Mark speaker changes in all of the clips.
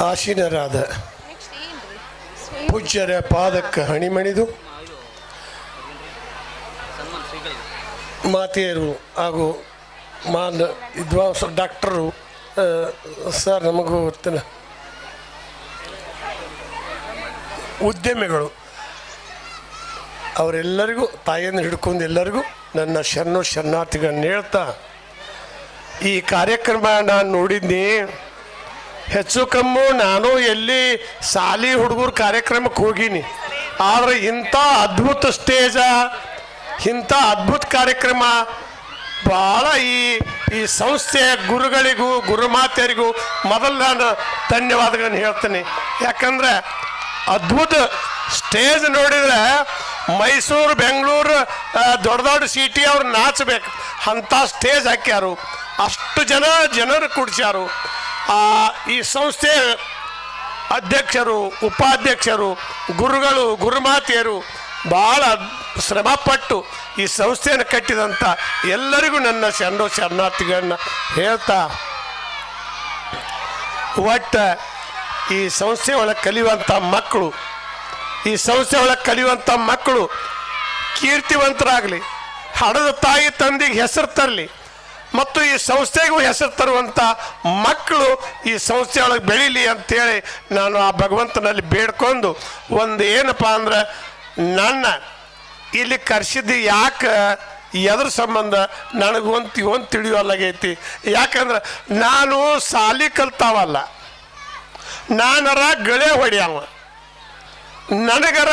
Speaker 1: ಆಸೀನರಾದ ಪೂಜ್ಯರ ಪಾದಕ್ಕೆ ಹಣಿಮಣಿದು ಮಾತೆಯರು ಹಾಗೂ ಮಾನ್ ವಿದ್ವಾಂಸ ಡಾಕ್ಟರು ಸರ್ ನಮಗೂ ಗೊತ್ತಿಲ್ಲ. ಉದ್ಯಮಿಗಳು. ಅವರೆಲ್ಲರಿಗೂ, ತಾಯಿಯನ್ನು ಹಿಡ್ಕೊಂಡು ಎಲ್ಲರಿಗೂ ನನ್ನ ಶರಣು ಶರಣಾರ್ಥಿಗಳನ್ನ ಹೇಳ್ತಾ ಈ ಕಾರ್ಯಕ್ರಮ ನಾನು ನೋಡಿದ್ನಿ. ಹೆಚ್ಚು ಕಮ್ಮು ನಾನು ಎಲ್ಲಿ ಸಾಲಿ ಹುಡುಗರು ಕಾರ್ಯಕ್ರಮಕ್ಕೆ ಹೋಗೀನಿ. ಆದರೆ ಇಂಥ ಅದ್ಭುತ ಸ್ಟೇಜ, ಇಂಥ ಅದ್ಭುತ ಕಾರ್ಯಕ್ರಮ ಭಾಳ ಈ ಈ ಸಂಸ್ಥೆಯ ಗುರುಗಳಿಗೂ, ಗುರುಮಾತೆಯರಿಗೂ ಮೊದಲು ನಾನು ಧನ್ಯವಾದಗಳನ್ನು ಹೇಳ್ತೀನಿ. ಯಾಕಂದ್ರೆ ಅದ್ಭುತ ಸ್ಟೇಜ್ ನೋಡಿದ್ರೆ ಮೈಸೂರು, ಬೆಂಗಳೂರು ದೊಡ್ಡ ದೊಡ್ಡ ಸಿಟಿ ಅವ್ರು ನಾಚಬೇಕು. ಅಂಥ ಸ್ಟೇಜ್ ಹಾಕ್ಯಾರು. ಅಷ್ಟು ಜನ ಜನರು ಕುಡಿಸ್ಯಾರು. ಈ ಸಂಸ್ಥೆ ಅಧ್ಯಕ್ಷರು, ಉಪಾಧ್ಯಕ್ಷರು, ಗುರುಗಳು, ಗುರುಮಾತೆಯರು ಭಾಳ ಶ್ರಮಪಟ್ಟು ಈ ಸಂಸ್ಥೆಯನ್ನು ಕಟ್ಟಿದಂಥ ಎಲ್ಲರಿಗೂ ನನ್ನ ಶರಣು ಶರಣಾರ್ಥಿಗಳನ್ನ ಹೇಳ್ತಾ ಒಟ್ಟು ಈ ಸಂಸ್ಥೆ ಒಳಗೆ ಕಲಿಯುವಂಥ ಮಕ್ಕಳು, ಈ ಸಂಸ್ಥೆ ಒಳಗೆ ಕಲಿಯುವಂಥ ಮಕ್ಕಳು ಕೀರ್ತಿವಂತರಾಗಲಿ, ಹಡದ ತಾಯಿ ತಂದಿಗೆ ಹೆಸರು ತರಲಿ ಮತ್ತು ಈ ಸಂಸ್ಥೆಗೂ ಹೆಸರು ತರುವಂಥ ಮಕ್ಕಳು ಈ ಸಂಸ್ಥೆಯೊಳಗೆ ಬೆಳೀಲಿ ಅಂತೇಳಿ ನಾನು ಆ ಭಗವಂತನಲ್ಲಿ ಬೇಡ್ಕೊಂಡು ಒಂದು ಏನಪ್ಪ ಅಂದ್ರೆ ನನ್ನ ಇಲ್ಲಿ ಕರ್ಸಿದ್ದು ಯಾಕೆ ಎದ್ರ ಸಂಬಂಧ ನನಗೆ ಒಂದು ಒಂದು ತಿಳಿಯೋಲ್ಲಾಗೈತಿ ಯಾಕಂದ್ರೆ ನಾನು ಸಾಲಿ ಕಲ್ತಾವಲ್ಲ. ನಾನರ ಗಳೆ ಹೊಡೆಯವ. ನನಗರ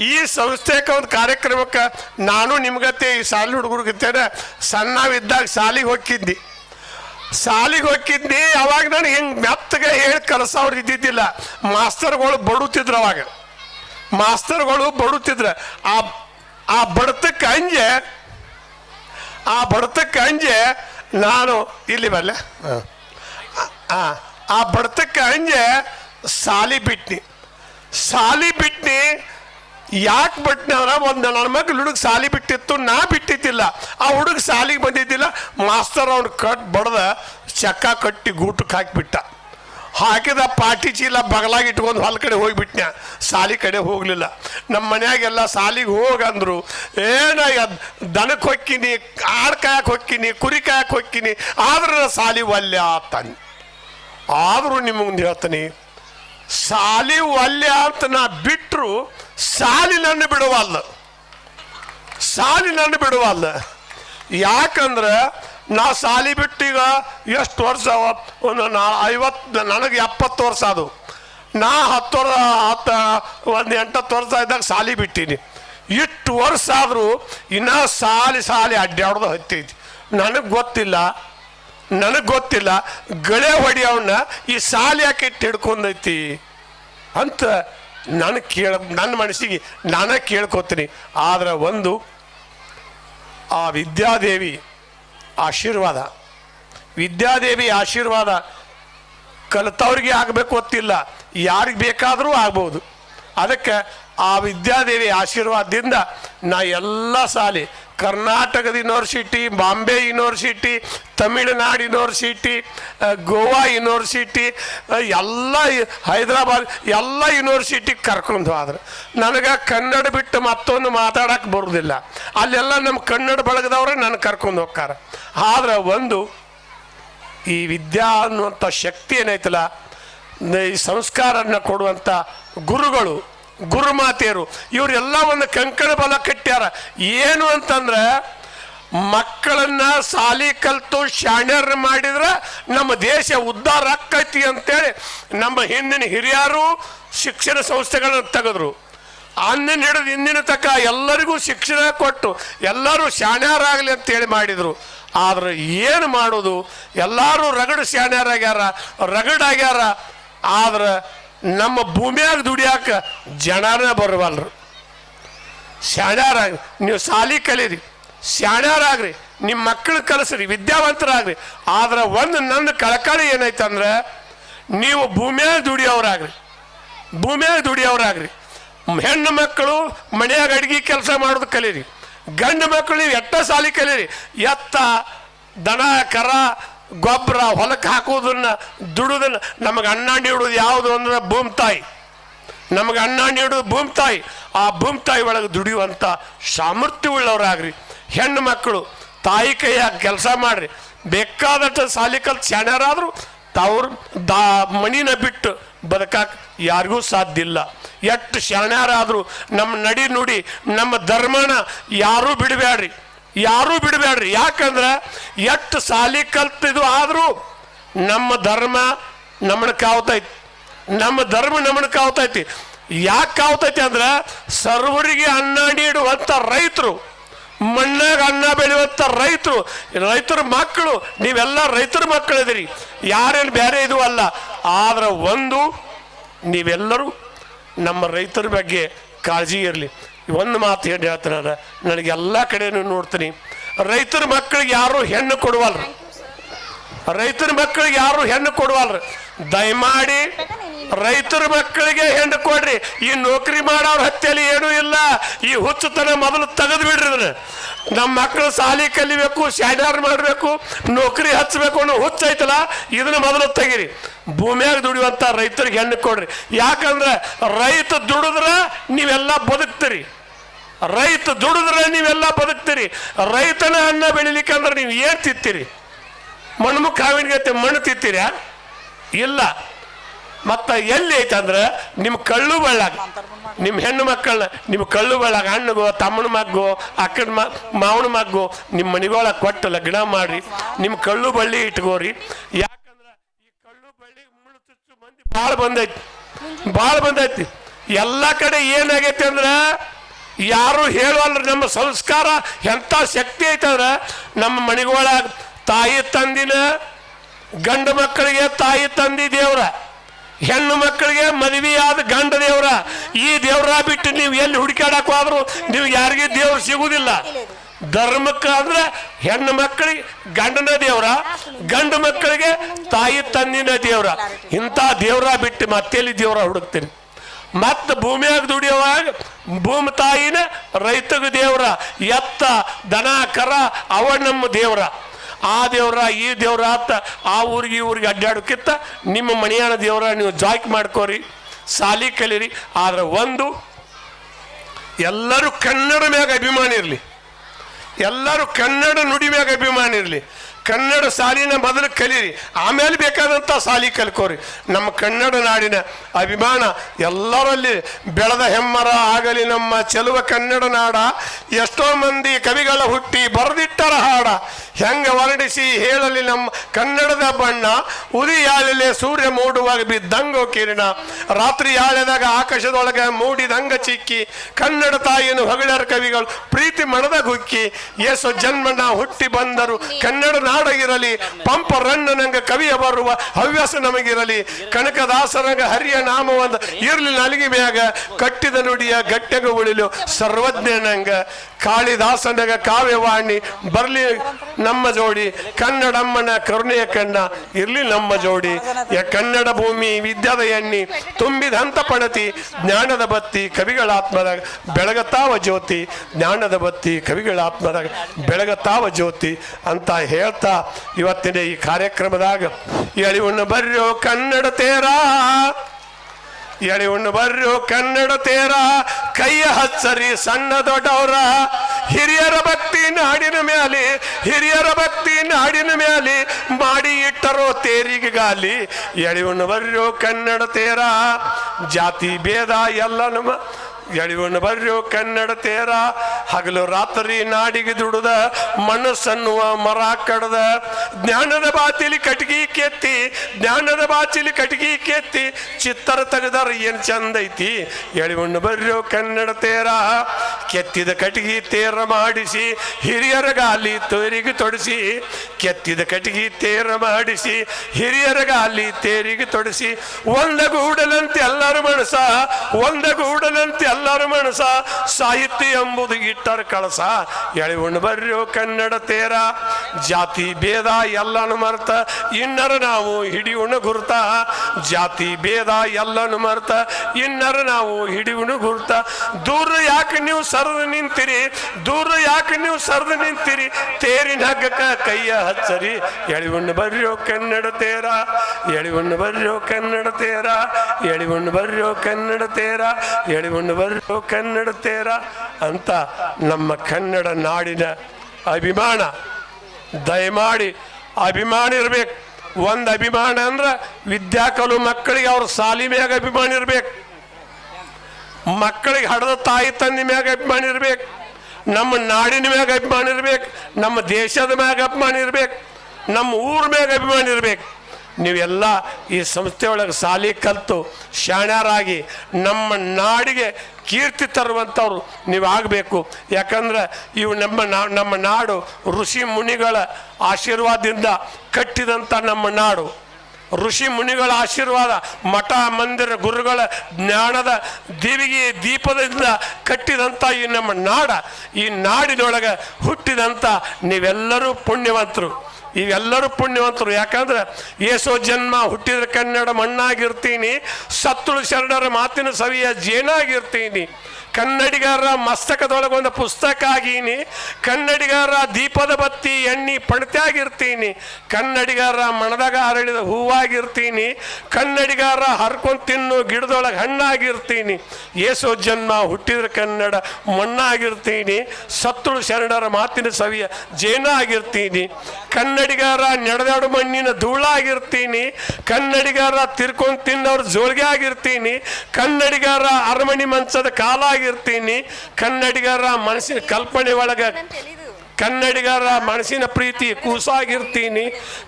Speaker 1: ಈ ಸಂಸ್ಥೆಕ ಒಂದು ಕಾರ್ಯಕ್ರಮಕ್ಕೆ ನಾನು ನಿಮ್ಗತ್ತೆ ಈ ಶಾಲೆ ಹುಡುಗರಿಗಿತ್ತೇನೆ ಸಣ್ಣವಿದ್ದಾಗ ಶಾಲಿಗೆ ಹೋಗಿದ್ದಿ ಶಾಲಿಗೆ ಹೋಗಿದ್ನಿ ಅವಾಗ ನಾನು ಹಿಂಗೆ ಮೆತ್ತಗೆ ಹೇಳಿ ಕಲಸವ್ರು ಇದ್ದಿದ್ದಿಲ್ಲ. ಮಾಸ್ತರ್ಗಳು ಬಡುತ್ತಿದ್ರು ಅವಾಗ. ಮಾಸ್ತರ್ಗಳು ಬಡುತ್ತಿದ್ರು. ಆ ಆ ಬಡತಕ್ಕೆ ಅಂಜೆ ಆ ಬಡತಕ್ಕೆ ಅಂಜೆ ನಾನು ಇಲ್ಲಿ ಬಲ್ಲೆ ಆ ಆ ಬಡತಕ್ಕೆ ಅಂಜೆ ಸಾಲಿ ಬಿಟ್ನಿ. ಸಾಲಿ ಬಿಟ್ನಿ ಯಾಕೆ ಬಿಟ್ನಿ ಅಂದ್ರೆ ಒಂದು ನನ್ನ ಮಗ್ಳು ಹುಡುಗ ಸಾಲಿ ಬಿಟ್ಟಿತ್ತು, ನಾ ಬಿಟ್ಟಿದ್ದಿಲ್ಲ. ಆ ಹುಡುಗ ಸಾಲಿಗೆ ಬಂದಿದ್ದಿಲ್ಲ, ಮಾಸ್ತರ್ ಅವ್ನು ಕಟ್ ಬಡ್ದ ಚಕ್ಕ ಕಟ್ಟಿ ಗೂಟಕ್ಕೆ ಹಾಕಿಬಿಟ್ಟ. ಹಾಕಿದ ಪಾಟಿ ಚೀಲ ಬಗಲಾಗಿ ಇಟ್ಕೊಂಡು ಹೊಲ ಕಡೆ ಹೋಗಿಬಿಟ್ನ. ಸಾಲಿ ಕಡೆ ಹೋಗಲಿಲ್ಲ. ನಮ್ಮ ಮನ್ಯಾಗೆಲ್ಲ ಸಾಲಿಗೆ ಹೋಗಂದ್ರು, ಏನ ದನಕ್ಕೆ ಹೊಕ್ಕಿನಿ ಆಡ್ ಕಾಯಕ್ಕೆ ಹೊಕ್ಕಿನಿ, ಕುರಿ ಕಾಯಕ್ಕೆ ಹೊಕ್ಕಿನಿ, ಆದ್ರೆ ಸಾಲಿ ಒಲ್ಯ ತಾನೆ ಆದರೂ ನಿಮಗೆ ಹೇಳ್ತೀನಿ, ಸಾಲಿ ಒಲ್ಯ ಅಂತ ನಾ ಬಿಟ್ಟರು ಸಾಲಿ ನನ್ನ ಬಿಡುವಲ್ಲ. ಸಾಲಿ ನನ್ನ ಬಿಡುವಲ್ಲ. ಯಾಕಂದ್ರೆ ನಾ ಸಾಲಿ ಬಿಟ್ಟೀಗ ಎಷ್ಟು ವರ್ಷ ಒಂದು ನಾ ಐವತ್ತು, ನನಗೆ ಎಪ್ಪತ್ತು ವರ್ಷ ಅದು ನಾ ಹತ್ತು ವರ್ಷ, ಹತ್ತು, ಒಂದು ಎಂಟತ್ತು ವರ್ಷ ಇದ್ದಾಗ ಸಾಲಿ ಬಿಟ್ಟೀನಿ. ಇಷ್ಟು ವರ್ಷ ಆದರೂ ಇನ್ನೂ ಸಾಲಿ ಸಾಲಿ ಅಡ್ಡಾಡ್ದು ಹತ್ತೈತಿ ನನಗೆ ಗೊತ್ತಿಲ್ಲ ನನಗೆ ಗೊತ್ತಿಲ್ಲ, ಗಳೆ ಹೊಡಿಯವನ್ನ ಈ ಸಾಲಿ ಯಾಕೆ ಇಟ್ಟು ಹಿಡ್ಕೊಂಡೈತಿ ಅಂತ ನಾನು ಕೇಳ, ನನ್ನ ಮನಸ್ಸಿಗೆ ನಾನೇ ಕೇಳ್ಕೊತೀನಿ. ಆದರೆ ಒಂದು, ಆ ವಿದ್ಯಾದೇವಿ ಆಶೀರ್ವಾದ. ವಿದ್ಯಾದೇವಿ ಆಶೀರ್ವಾದ ಕಲಿತವ್ರಿಗೆ ಆಗಬೇಕು ಗೊತ್ತಿಲ್ಲ. ಯಾರಿಗೆ ಬೇಕಾದರೂ ಆಗ್ಬೋದು. ಅದಕ್ಕೆ ಆ ವಿದ್ಯಾದೇವಿ ಆಶೀರ್ವಾದದಿಂದ ನಾ ಎಲ್ಲ ಸಾಲಿ ಕರ್ನಾಟಕದ university, Bombay university, Tamil Nadu university Goa university ಎಲ್ಲ ಹೈದರಾಬಾದ್ ಎಲ್ಲ ಯೂನಿವರ್ಸಿಟಿ ಕರ್ಕೊಂಡು ಹೋದ್ರೆ. ನನಗೆ ಕನ್ನಡ ಬಿಟ್ಟು ಮತ್ತೊಂದು ಮಾತಾಡಕ್ಕೆ ಬರೋದಿಲ್ಲ. ಅಲ್ಲೆಲ್ಲ ನಮ್ಮ ಕನ್ನಡ ಬಳಗದವ್ರೆ ನನ್ನ ಕರ್ಕೊಂಡು ಹೋಗ್ತಾರೆ. ಆದ್ರೆ ಒಂದು ಈ ವಿದ್ಯಾ ಅನ್ನುವಂಥ ಶಕ್ತಿ ಏನೈತಲ್ಲ ಈ ಸಂಸ್ಕಾರನ ಕೊಡುವಂಥ ಗುರುಗಳು, ಗುರುಮಾತೆಯರು, ಇವರೆಲ್ಲ ಒಂದು ಕಂಕಣ ಬಲ ಕಟ್ಟ್ಯಾರ. ಏನು ಅಂತಂದ್ರೆ, ಮಕ್ಕಳನ್ನ ಸಾಲಿ ಕಲಿತು ಶಾಣ್ಯರ್ ಮಾಡಿದ್ರೆ ನಮ್ಮ ದೇಶ ಉದ್ಧಾರ ಆಕೈತಿ ಅಂತೇಳಿ ನಮ್ಮ ಹಿಂದಿನ ಹಿರಿಯರು ಶಿಕ್ಷಣ ಸಂಸ್ಥೆಗಳನ್ನು ತೆಗೆದ್ರು. ಅಂದಿನ ಹಿಡಿದು ಇಂದಿನ ತಕ್ಕ ಎಲ್ಲರಿಗೂ ಶಿಕ್ಷಣ ಕೊಟ್ಟು ಎಲ್ಲರೂ ಶಾಣ್ಯರಾಗಲಿ ಅಂತೇಳಿ ಮಾಡಿದರು. ಆದ್ರೆ ಏನು ಮಾಡೋದು? ಎಲ್ಲರೂ ರಗಡು ಶಾಣ್ಯರಾಗ್ಯಾರ ರಗಡಾಗ್ಯಾರ ಆದ್ರೆ ನಮ್ಮ ಭೂಮಿಯಾಗ ದುಡಿಯಾಕ ಜನನೇ ಬರವಲ್ರು. ಶಾಣ್ಯಾರಾಗ್ರಿ, ನೀವು ಸಾಲಿ ಕಲೀರಿ, ಶಾಣ್ಯಾರಾಗ್ರಿ, ನಿಮ್ಮ ಮಕ್ಕಳು ಕಲಿಸ್ರಿ, ವಿದ್ಯಾವಂತರಾಗ್ರಿ. ಆದ್ರೆ ಒಂದು ನನ್ನ ಕಳಕಳಿ ಏನೈತಂದ್ರೆ, ನೀವು ಭೂಮಿಯಾಗ ದುಡಿಯೋರಾಗ್ರಿ ಭೂಮಿಯಾಗ ದುಡಿಯೋರಾಗ್ರಿ ಹೆಣ್ಣು ಮಕ್ಕಳು ಮನೆಯಾಗ ಅಡಿಗೆ ಕೆಲಸ ಮಾಡೋದು ಕಲೀರಿ. ಗಂಡು ಮಕ್ಕಳು ನೀವು ಎಟ್ಟ ಸಾಲಿ ಕಲೀರಿ. ಎತ್ತ ದನ, ಕರ ಗೊಬ್ಬರ ಹೊಲಕ್ಕೆ ಹಾಕೋದನ್ನ ದುಡುದನ್ನ ನಮಗೆ ಅನ್ನ ನೀಡೋದು ಯಾವುದು ಅಂದ್ರೆ ಭೂಮಿ ತಾಯಿ. ನಮಗೆ ಅನ್ನ ನೀಡೋದು ಭೂಮಿ ತಾಯಿ. ಆ ಭೂಮಿ ತಾಯಿ ಒಳಗೆ ದುಡಿಯುವಂಥ ಸಾಮರ್ಥ್ಯವುಳ್ಳವರಾಗ್ರಿ ಹೆಣ್ಣು ಮಕ್ಕಳು, ತಾಯಿ ಕೈಯಾಗ ಕೆಲಸ ಮಾಡ್ರಿ. ಬೇಕಾದಷ್ಟು ಸಾಲಿ ಕಲ್ತು ಶಾಣ್ಯರಾದರೂ ತಾವ್ರ ದಾ ಮಣಿನ ಬಿಟ್ಟು ಬದುಕಾಕ ಯಾರಿಗೂ ಸಾಧ್ಯ ಇಲ್ಲ. ಎಷ್ಟು ಶಾಣ್ಯರಾದ್ರು ನಮ್ಮ ನಡಿ ನುಡಿ, ನಮ್ಮ ಧರ್ಮನ ಯಾರೂ ಬಿಡಬೇಡ್ರಿ ಯಾರೂ ಬಿಡಬೇಡ್ರಿ. ಯಾಕಂದ್ರೆ ಎಷ್ಟು ಸಾಲಿ ಕಲ್ತಿದು ಆದರೂ ನಮ್ಮ ಧರ್ಮ ನಮ್ಮನ್ನ ಕಾವತೈತಿ. ನಮ್ಮ ಧರ್ಮ ನಮ್ಮನ್ನ ಕಾವತೈತಿ. ಯಾಕೆ ಕಾವತೈತಿ ಅಂದ್ರೆ ಸರ್ವರಿಗೆ ಅನ್ನ ನೀಡುವಂಥ ರೈತರು, ಮಣ್ಣಾಗ ಅನ್ನ ಬೆಳೆಯುವಂಥ ರೈತರು, ರೈತರ ಮಕ್ಕಳು, ನೀವೆಲ್ಲ ರೈತರ ಮಕ್ಕಳಿದಿರಿ. ಯಾರೇನು ಬೇರೆ ಇದು ಅಲ್ಲ. ಆದ್ರೆ ಒಂದು, ನೀವೆಲ್ಲರೂ ನಮ್ಮ ರೈತರ ಬಗ್ಗೆ ಕಾಳಜಿ ಇರಲಿ. ಒಂದು ಮಾತು ಏನು ಹೇಳ್ತಾರೆ ನಾನು ನನಗೆ ಎಲ್ಲ ಕಡೆನೂ ನೋಡ್ತೀನಿ. ರೈತರ ಮಕ್ಕಳಿಗೆ ಯಾರು ಹೆಣ್ಣು ಕೊಡುವಲ್ರು. ರೈತರ ಮಕ್ಕಳಿಗೆ ಯಾರು ಹೆಣ್ಣು ಕೊಡುವಲ್ರು. ದಯಮಾಡಿ ರೈತರ ಮಕ್ಕಳಿಗೆ ಹೆಣ್ಣು ಕೊಡ್ರಿ. ಈ ನೌಕರಿ ಮಾಡೋರ ಹತ್ಯೆಯಲ್ಲಿ ಏನೂ ಇಲ್ಲ. ಈ ಹುಚ್ಚುತನ ಮೊದಲು ತೆಗೆದು ಬಿಡ್ರಿ ನಮ್ಮ ಮಕ್ಕಳು ಸಾಲಿ ಕಲಿಬೇಕು ಶಾಡ್ಯಾರ್ ಮಾಡಬೇಕು, ನೌಕರಿ ಹಚ್ಚಬೇಕು ಅನ್ನೋ ಹುಚ್ಚೈತಲ್ಲ ಇದನ್ನ ಮೊದಲು ತೆಗಿರಿ. ಭೂಮಿಯಾಗ ದುಡಿಯುವಂಥ ರೈತರಿಗೆ ಹೆಣ್ಣು ಕೊಡ್ರಿ. ಯಾಕಂದ್ರೆ ರೈತ ದುಡಿದ್ರೆ ನೀವೆಲ್ಲ ಬದುಕ್ತೀರಿ. ರೈತ ದುಡಿದ್ರೆ ನೀವೆಲ್ಲ ಬದುಕ್ತೀರಿ. ರೈತನ ಅನ್ನ ಬೆಳಿಲಿಕ್ಕೆ ಅಂದ್ರೆ ನೀವು ಏನು ತಿತ್ತೀರಿ ಮಣ್ಣು ಕಾವಿನ ಮಣ್ಣು ತಿತ್ತೀರಾ ಇಲ್ಲ. ಮತ್ತು ಎಲ್ಲಿ ಐತಂದ್ರೆ ನಿಮ್ಮ ಕಳ್ಳು ಬಳ್ಳಾಗ ನಿಮ್ಮ ಹೆಣ್ಣು ಮಕ್ಕಳನ್ನ ನಿಮ್ಮ ಕಳ್ಳು ಬಳ್ಳಾಗ ಹಣ್ಣುಗೋ, ತಮ್ಮನ ಮಗ್ಗೋ, ಅಕ್ಕನ ಮ, ಮಾವನ ಮಗ್ಗೋ ನಿಮ್ಮ ಮನೆಗೊಳಗೆ ಕೊಟ್ಟು ಲಗ್ನ ಮಾಡ್ರಿ. ನಿಮ್ಮ ಕಳ್ಳು ಬಳ್ಳಿ ಇಟ್ಕೋರಿ. ಯಾಕಂದ್ರೆ ಈ ಕಳ್ಳು ಬಳ್ಳಿ ಮುಳ್ಳು ಚುಚ್ಚು ಮಂದಿ ಭಾಳ ಬಂದೈತಿ. ಭಾಳ ಬಂದೈತಿ. ಎಲ್ಲ ಕಡೆ ಏನಾಗೈತಿ ಅಂದ್ರೆ ಯಾರು ಹೇಳುವಲ್ರಿ ನಮ್ಮ ಸಂಸ್ಕಾರ, ಎಂಥ ಶಕ್ತಿ ಐತಂದ್ರೆ ನಮ್ಮ ಮನೆಗೊಳಗ ತಾಯಿ ತಂದಿನ ಗಂಡು ಮಕ್ಕಳಿಗೆ ತಾಯಿ ತಂದಿ ದೇವ್ರ, ಹೆಣ್ಣು ಮಕ್ಕಳಿಗೆ ಮದುವೆಯಾದ ಗಂಡ ದೇವ್ರ. ಈ ದೇವ್ರ ಬಿಟ್ಟು ನೀವು ಎಲ್ಲಿ ಹುಡುಕಾಡಕ್ ಹೋದ್ರು ನೀವು ಯಾರಿಗೆ ದೇವ್ರು ಸಿಗುವುದಿಲ್ಲ ಧರ್ಮಕ್ಕೆ ಅಂದ್ರೆ ಹೆಣ್ಣು ಮಕ್ಕಳಿಗೆ ಗಂಡನ ದೇವ್ರ, ಗಂಡು ಮಕ್ಕಳಿಗೆ ತಾಯಿ ತಂದಿನ ದೇವ್ರ. ಇಂಥ ದೇವ್ರ ಬಿಟ್ಟು ಮತ್ತೆಲ್ಲಿ ದೇವ್ರ ಹುಡುಕ್ತೀರಿ? ಮತ್ತೆ ಭೂಮಿಯಾಗ ದುಡಿಯುವಾಗ ಭೂಮಿ ತಾಯಿನ ರೈತಗ ದೇವ್ರ, ಎತ್ತ, ದನ, ಕರ ಅವ ನಮ್ಮ ದೇವ್ರ. ಆ ದೇವ್ರ, ಈ ದೇವ್ರ ಅತ್ತ ಆ ಊರಿಗೆ ಈ ಊರಿಗೆ ಅಡ್ಡಾಡೋಕ್ಕಿಂತ ನಿಮ್ಮ ಮನೆಯಾನ ದೇವ್ರ ನೀವು ಜಾಯ್ಕ್ ಮಾಡ್ಕೋರಿ, ಸಾಲಿ ಕಲೀರಿ. ಆದ್ರೆ ಒಂದು, ಎಲ್ಲರೂ ಕನ್ನಡ ಮ್ಯಾಗ ಅಭಿಮಾನ ಇರಲಿ. ಎಲ್ಲರೂ ಕನ್ನಡ ನುಡಿ ಮ್ಯಾಗ ಅಭಿಮಾನ ಇರಲಿ. ಕನ್ನಡ ಸಾಲಿನ ಮೊದಲು ಕಲೀರಿ. ಆಮೇಲೆ ಬೇಕಾದಂಥ ಸಾಲಿ ಕಲ್ಕೋರಿ. ನಮ್ಮ ಕನ್ನಡ ನಾಡಿನ ಅಭಿಮಾನ ಎಲ್ಲರಲ್ಲಿ ಬೆಳೆದ ಹೆಮ್ಮರ ಆಗಲಿ ನಮ್ಮ ಚೆಲುವ ಕನ್ನಡ ನಾಡ. ಎಷ್ಟೋ ಮಂದಿ ಕವಿಗಳ ಹುಟ್ಟಿ ಬರೆದಿಟ್ಟರ ಹಾಡ. ಹೆಂಗ ವರ್ಣಿಸಿ ಹೇಳಲಿ ನಮ್ಮ ಕನ್ನಡದ ಬಣ್ಣ. ಉದಿಯಾಳಲೆ ಸೂರ್ಯ ಮೂಡುವಾಗ ಬಿದ್ದಂಗೋ ಕಿರಣ. ರಾತ್ರಿ ಯಾಳೆದಾಗ ಆಕಾಶದೊಳಗೆ ಮೂಡಿದಂಗ ಚಿಕ್ಕಿ. ಕನ್ನಡ ತಾಯಿಯನ್ನು ಹೊಗಳರ ಕವಿಗಳು ಪ್ರೀತಿ ಮನದ ಗುಕ್ಕಿ. ಏಸು ಜನ್ಮನ ಹುಟ್ಟಿ ಬಂದರು. ಕನ್ನಡ ನಾಡಗಿರಲಿ ಪಂಪ ರಣ್ಣನಂಗ ಕವಿಯ ಬರುವ ಹವ್ಯಾಸ ನಮಗಿರಲಿ. ಕನಕದಾಸರಂಗ ಹರಿಯ ನಾಮವಂದ ಇರ್ಲಿ ನಲಗಿ ಮ್ಯಾಗ, ಕಟ್ಟಿದ ನುಡಿಯ ಗಟ್ಟೆಗ ಉಳಿಲು ಸರ್ವಜ್ಞನಂಗ ಕಾಳಿದಾಸನಗ ಕಾವ್ಯವಾಣಿ ಬರ್ಲಿ ನಮ್ಮ ಜೋಡಿ, ಕನ್ನಡಮ್ಮನ ಕರುಣೆಯ ಕಣ್ಣ, ಇರ್ಲಿ ನಮ್ಮ ಜೋಡಿ. ಯ ಕನ್ನಡ ಭೂಮಿ ವಿದ್ಯಾದ ಎಣ್ಣಿ, ತುಂಬಿದಂತ ಪಣತಿ, ಜ್ಞಾನದ ಬತ್ತಿ ಕವಿಗಳ ಆತ್ಮದಾಗ ಬೆಳಗತಾವ ಜ್ಯೋತಿ. ಜ್ಞಾನದ ಬತ್ತಿ ಕವಿಗಳ ಆತ್ಮದಾಗ ಬೆಳಗತಾವ ಜ್ಯೋತಿ ಅಂತ ಹೇಳ್ತಾ ಇವತ್ತಿನ ಈ ಕಾರ್ಯಕ್ರಮದಾಗ ಎಳಿವಣ್ಣ ಬರ್ರೋ ಕನ್ನಡ ತೇರಾ. ಎಳಿವಣ್ಣು ಬರ್ರೋ ಕನ್ನಡ ತೇರ. ಕೈಯ ಹಚ್ಚರಿ ಸಣ್ಣ ದೊಡ್ಡವರ. ಹಿರಿಯರ ಭಕ್ತಿ ನಾಡಿನ ಮ್ಯಾಲೆ, ಹಿರಿಯರ ಭಕ್ತಿ ನಾಡಿನ ಮ್ಯಾಲೆ ಮಾಡಿ ಇಟ್ಟರೋ ತೇರಿಗೆ ಗಾಲಿ. ಎಳಿವಣ್ಣು ಬರ್ರೋ ಕನ್ನಡ ತೇರ. ಜಾತಿ ಭೇದ ಎಲ್ಲ ನಮ್ಮ ಎಳಿವಣ್ಣು ಬರ್ರು ಕನ್ನಡ ತೇರ, ಹಗಲು ರಾತ್ರಿ ನಾಡಿಗೆ ದುಡಿದ, ಮನಸ್ಸನ್ನುವ ಮರ ಕಡದ. ಜ್ಞಾನದ ಬಾಚಿಲಿ ಕಟ್ಗಿ ಕೆತ್ತಿ, ಜ್ಞಾನದ ಬಾಚಿಲಿ ಕಟ್ಗಿ ಕೆತ್ತಿ, ಚಿತ್ತರ ತೆಗೆದಾರ ಏನು ಚಂದ ಐತಿ? ಎಳಿವಣ್ಣು ಕನ್ನಡ ತೇರ ಕೆತ್ತಿದ ಕಟ್ಗಿ ತೇರ ಮಾಡಿಸಿ, ಹಿರಿಯರ ಗಾಲಿ ತೇರಿಗೆ ತೊಡಿಸಿ, ಕೆತ್ತಿದ ಕಟ್ಗಿ ತೇರ ಮಾಡಿಸಿ, ಹಿರಿಯರ ಗಾಲಿ ತೇರಿಗೆ ತೊಡಿಸಿ ಒಂದಗೂಡಲಂತೆ ಎಲ್ಲರ ಮನಸ ಒಂದಗೂಡಲಂತೆ ಎಲ್ಲರ ಮನಸ, ಸಾಹಿತ್ಯ ಎಂಬುದು ಇಟ್ಟರ ಕಳಸ. ಎಳಿವಣ್ಣು ಬರ್ರು ಕನ್ನಡ ತೇರ, ಜಾತಿ ಭೇದ ಎಲ್ಲನು ಮರ್ತ, ಇನ್ನರ ನಾವು ಹಿಡಿಯುಣ ಗುರುತ. ಜಾತಿ ಭೇದ ಎಲ್ಲನು ಮರ್ತ, ಇನ್ನರ ನಾವು ಹಿಡಿಯುಣ ಗುರುತ. ದೂರ ಯಾಕೆ ನೀವು ಸರಿದು ನಿಂತಿರಿ ದೂರ ಯಾಕೆ ನೀವು ಸರ್ದು ನಿಂತಿರಿ? ತೇರಿನ ಹಗ್ಗಕ್ಕ ಕೈಯ ಹಚ್ಚರಿ. ಎಳಿವನ್ನು ಬರ್ರಿಯೋ ಕನ್ನಡ ತೇರ ಎಳಿವನ್ನು ಬರ್ರಿಯೋ ಕನ್ನಡ ತೇರ ಎಳಿವನ್ನು ಬರ್ರಿಯೋ ಕನ್ನಡ ತೇರ ಎಳಿವನ್ನು ಬರ್ರಿಯೋ ಕನ್ನಡ ತೇರ ಅಂತ ನಮ್ಮ ಕನ್ನಡ ನಾಡಿನ ಅಭಿಮಾನ. ದಯಮಾಡಿ ಅಭಿಮಾನ ಇರ್ಬೇಕು. ಒಂದು ಅಭಿಮಾನ ಅಂದ್ರೆ ವಿದ್ಯಾಕಲು ಮಕ್ಕಳಿಗೆ ಅವ್ರ ಸಾಲಿ ಅಭಿಮಾನ ಇರ್ಬೇಕು. ಮಕ್ಕಳಿಗೆ ಹಡದ ತಾಯಿ ತಂದೆ ಮ್ಯಾಗ ಅಭಿಮಾನ ಇರ್ಬೇಕು. ನಮ್ಮ ನಾಡಿನ ಮ್ಯಾಗ ಅಭಿಮಾನ ಇರ್ಬೇಕು. ನಮ್ಮ ದೇಶದ ಮ್ಯಾಗ ಅಭಿಮಾನ ಇರ್ಬೇಕು. ನಮ್ಮ ಊರ ಮ್ಯಾಗ ಅಭಿಮಾನ ಇರ್ಬೇಕು. ನೀವೆಲ್ಲ ಈ ಸಂಸ್ಥೆಯೊಳಗೆ ಸಾಲಿ ಕಲಿತು ಶಾಣ್ಯರಾಗಿ ನಮ್ಮ ನಾಡಿಗೆ ಕೀರ್ತಿ ತರುವಂಥವ್ರು ನೀವು ಆಗಬೇಕು ಯಾಕಂದ್ರೆ ಇವು ನಮ್ಮ ನಾ, ನಮ್ಮ ನಾಡು ಋಷಿ ಮುನಿಗಳ ಆಶೀರ್ವಾದದಿಂದ ಕಟ್ಟಿದಂಥ ನಮ್ಮ ನಾಡು. ಋಷಿ ಮುನಿಗಳ ಆಶೀರ್ವಾದ, ಮಠ, ಮಂದಿರ, ಗುರುಗಳ ಜ್ಞಾನದ ದೇವಿಗೆ ದೀಪದಿಂದ ಕಟ್ಟಿದಂಥ ಈ ನಮ್ಮ ನಾಡ, ಈ ನಾಡಿನೊಳಗೆ ಹುಟ್ಟಿದಂಥ ನೀವೆಲ್ಲರೂ ಪುಣ್ಯವಂತರು. ಇವೆಲ್ಲರೂ ಪುಣ್ಯವಂತರು. ಯಾಕಂದ್ರೆ ಏಸೋ ಜನ್ಮ ಹುಟ್ಟಿದ ಕನ್ನಡ ಮಣ್ಣಾಗಿರ್ತೀನಿ, ಸತ್ತುಳು ಶರಣರ ಮಾತಿನ ಸವಿಯ ಜೇನಾಗಿರ್ತೀನಿ, ಕನ್ನಡಿಗರ ಮಸ್ತಕದೊಳಗೊಂದು ಪುಸ್ತಕ ಆಗೀನಿ, ಕನ್ನಡಿಗರ ದೀಪದ ಬತ್ತಿ ಎಣ್ಣಿ ಪಣತ್ಯಾಗಿರ್ತೀನಿ, ಕನ್ನಡಿಗರ ಮಣದಾಗ ಅರಳಿದ ಹೂವಾಗಿರ್ತೀನಿ, ಕನ್ನಡಿಗರ ಹರ್ಕೊಂಡು ತಿನ್ನು ಗಿಡದೊಳಗೆ ಹಣ್ಣಾಗಿರ್ತೀನಿ, ಏಸೋ ಜನ್ಮ ಹುಟ್ಟಿದ್ರ ಕನ್ನಡ ಮಣ್ಣಾಗಿರ್ತೀನಿ, ಸತ್ತುಳು ಶರಣರ ಮಾತಿನ ಸವಿಯ ಜೇನಾಗಿರ್ತೀನಿ. ಕನ್ನಡಿಗರ ನಡೆದಾಡು ಮಣ್ಣಿನ ಧೂಳಾಗಿರ್ತೀನಿ ಕನ್ನಡಿಗರ ತಿರ್ಕೊಂಡು ತಿನ್ನೋರು ಜೋಳಿಗೆ ಆಗಿರ್ತೀನಿ, ಕನ್ನಡಿಗರ ಅರಮಣಿ ಮಂಚದ ಕಾಲಾಗಿರ್ತೀನಿ ಕನ್ನಡಿಗರ ಮನಸ್ಸಿನ ಕಲ್ಪನೆ ಒಳಗೆ ಕನ್ನಡಿಗರ ಮನಸ್ಸಿನ ಪ್ರೀತಿ ಕೂಸಾಗಿರ್ತೀನಿ,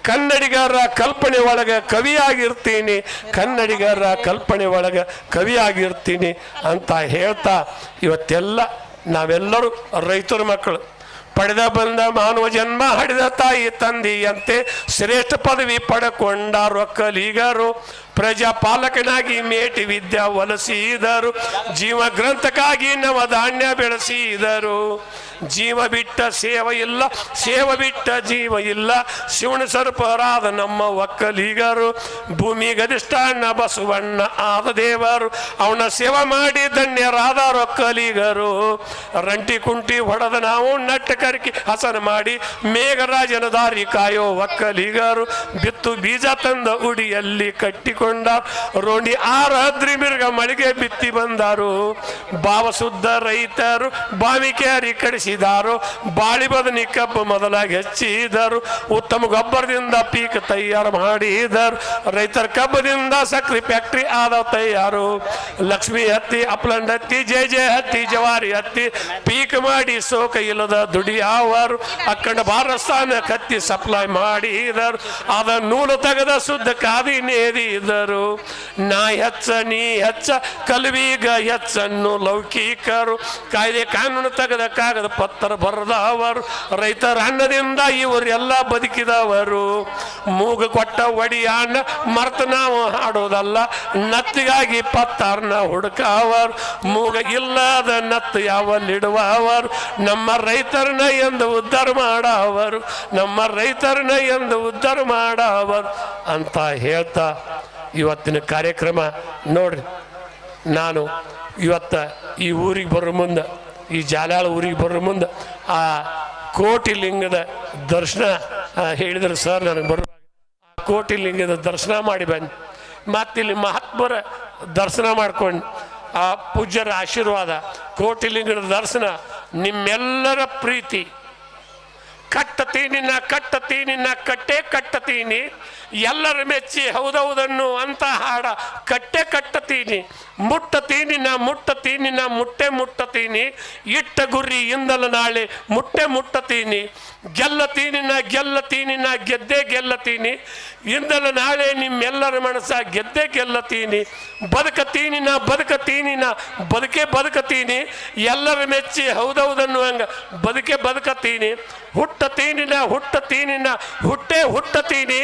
Speaker 1: ಕನ್ನಡಿಗರ ಕಲ್ಪನೆ ಒಳಗೆ ಕವಿಯಾಗಿರ್ತೀನಿ ಕನ್ನಡಿಗರ ಕಲ್ಪನೆ ಒಳಗೆ ಕವಿಯಾಗಿರ್ತೀನಿ ಅಂತ ಹೇಳ್ತಾ ಇವತ್ತೆಲ್ಲ ನಾವೆಲ್ಲರೂ ರೈತರ ಮಕ್ಕಳು. ಪಡೆದ ಬಂದ ಮಾನವ ಜನ್ಮ ಹಡಿದ ತಾಯಿ ತಂದೆಯಂತೆ ಶ್ರೇಷ್ಠ ಪದವಿ ಪಡಕೊಂಡಾರು ಒಕ್ಕಲಿಗರು ಪ್ರಜಾಪಾಲಕನಾಗಿ ಮೇಟಿ ವಿದ್ಯಾ ಒಲಸಿದರು, ಜೀವ ಗ್ರಂಥಕ್ಕಾಗಿ ನವಧಾನ್ಯ ಬೆಳೆಸಿದರು. ಜೀವ ಬಿಟ್ಟ ಸೇವ ಇಲ್ಲ, ಸೇವ ಬಿಟ್ಟ ಜೀವ ಇಲ್ಲ. ಶಿವನ ಸರ್ಪರಾದ ನಮ್ಮ ಒಕ್ಕಲಿಗರು, ಭೂಮಿ ಗದಿಷ್ಠಾಣ ಬಸವಣ್ಣ ಆದ ದೇವರು, ಅವನ ಸೇವ ಮಾಡಿ ಧನ್ಯರಾದ ಒಕ್ಕಲಿಗರು. ರಂಟಿ ಕುಂಟಿ ಹೊಡೆದ ನಾವು, ನಟ್ಟ ಕರ್ಕಿ ಹಸನ ಮಾಡಿ, ಮೇಘರಾಜನ ದಾರಿ ಕಾಯೋ ಒಕ್ಕಲಿಗರು. ಬಿತ್ತು ಬೀಜ ತಂದ ಉಡಿಯಲ್ಲಿ ಕಟ್ಟಿಕೊಂಡ ರೋಣಿ ಆರಾದ್ರಿ ಮಿರ್ಗ ಮಳಿಗೆ ಬಿತ್ತಿ ಬಂದರು. ಭಾವಶುದ್ಧ ರೈತರು ಬಾವಿಕೇರಿ ಕಡಿಸಿದಾರು. ಬಾಳಿ ಬದನಿ ಕಬ್ಬು ಮೊದಲಾಗಿ ಹೆಚ್ಚಿದರು. ಉತ್ತಮ ಗೊಬ್ಬರದಿಂದ ಪೀಕ್ ತಯಾರು ಮಾಡಿದರು. ರೈತರ ಕಬ್ಬದಿಂದ ಸಕ್ರಿ ಫ್ಯಾಕ್ಟ್ರಿ ಆದ ತಯಾರು. ಲಕ್ಷ್ಮಿ ಹತ್ತಿ, ಅಪ್ಲಂಡ್ ಹತ್ತಿ, ಜೆ ಜೆ ಹತ್ತಿ, ಜವಾರಿ ಹತ್ತಿ ಪೀಕ್ ಮಾಡಿ ಸೋಕ ಇಲ್ಲದ ದುಡಿಯಾವರು. ಅಕ್ಕಂಡ ಭಾರಸ್ತಾನ ಕತ್ತಿ ಸಪ್ಲೈ ಮಾಡಿದರು. ಅದ ನೂಲು ತೆಗೆದ ಶುದ್ಧ ಕಾದಿ ನೇದಿದರು ನಾ ಹೆಚ್ಚ, ನೀ ಹೆಚ್ಚ. ಕಲ್ವೀಗ ಹೆಚ್ಚನ್ನು ಲೌಕಿಕರು, ಕಾಯ್ದೆ ಕಾನೂನು ತೆಗೆದ ಕಾಗದ ಪತ್ರ ಬರೆದವರು, ರೈತರ ಅನ್ನದಿಂದ ಇವರೆಲ್ಲ ಬದುಕಿದವರು. ಮೂಗು ಕೊಟ್ಟ ಒಡಿಯಾಣ ಮರ್ತ ನಾವು ಹಾಡೋದಲ್ಲ ನತ್ತಿಗಾಗಿ ಪತ್ತಾರ್ನ ಹುಡುಕವರು. ಮೂಗ ಇಲ್ಲದ ನತ್ತು ಯಾವಲ್ಲಿಡುವವರು ನಮ್ಮ ರೈತರನ್ನ ಎಂದು ಉದ್ಧಾರ ಮಾಡವರು. ನಮ್ಮ ರೈತರನ್ನ ಎಂದು ಉದ್ಧಾರ ಮಾಡವರು. ಅಂತ ಹೇಳ್ತಾ ಇವತ್ತಿನ ಕಾರ್ಯಕ್ರಮ ನೋಡ್ರಿ. ನಾನು ಇವತ್ತ ಈ ಊರಿಗೆ ಬರೋ ಮುಂದೆ, ಈ ಜಾಲಾಳ ಊರಿಗೆ ಬರೋ ಮುಂದೆ ಆ ಕೋಟಿ ಲಿಂಗದ ದರ್ಶನ ಹೇಳಿದ್ರು ಸರ್ ನನಗೆ ಬರುವ ಕೋಟಿ ಲಿಂಗದ ದರ್ಶನ ಮಾಡಿ ಬನ್ನಿ. ಮತ್ತಿಲ್ಲಿ ಮಹಾತ್ಮರ ದರ್ಶನ ಮಾಡ್ಕೊಂಡು, ಆ ಪೂಜ್ಯರ ಆಶೀರ್ವಾದ ಕೋಟಿ ಲಿಂಗದ ದರ್ಶನ, ನಿಮ್ಮೆಲ್ಲರ ಪ್ರೀತಿ. ಕಟ್ಟತೀನಿ ಕಟ್ಟತೀನಿನ ಕಟ್ಟತೀನಿ ನಾ ಕಟ್ಟೆ ಕಟ್ಟತೀನಿ. ಎಲ್ಲರ ಮೆಚ್ಚಿ ಹೌದೌದನ್ನು ಅಂತ ಹಾಡ, ಕಟ್ಟೆ ಕಟ್ಟತೀನಿ. ಮುಟ್ಟತೀನಿನ ಮುಟ್ಟತೀನಿನ ಮುಟ್ಟೆ ಮುಟ್ಟತೀನಿ. ಇಟ್ಟ ಗುರಿ ಇಂದಲ ನಾಳೆ ಮುಟ್ಟೆ ಮುಟ್ಟತೀನಿ. ಗೆಲ್ಲತೀನಿ ನಾ ಗೆಲ್ಲತೀನಿ ನಾ ಗೆದ್ದೆ ಗೆಲ್ಲತೀನಿ ಇಂದಲೂ ನಾಳೆ ನಿಮ್ಮೆಲ್ಲರ ಮನಸ್ಸ ಗೆದ್ದೆ ಗೆಲ್ಲತೀನಿ ಬದುಕತೀನಿ ನಾ ಬದುಕತೀನಿ ನಾ ಬದುಕೆ ಬದುಕತೀನಿ ಎಲ್ಲರ ಮೆಚ್ಚಿ ಹೌದೌದನ್ನು ಹಂಗ ಬದುಕೆ ಬದುಕತೀನಿ ಹುಟ್ಟತೀನಿನ ಹುಟ್ಟತೀನಿನ ಹುಟ್ಟೆ ಹುಟ್ಟತೀನಿ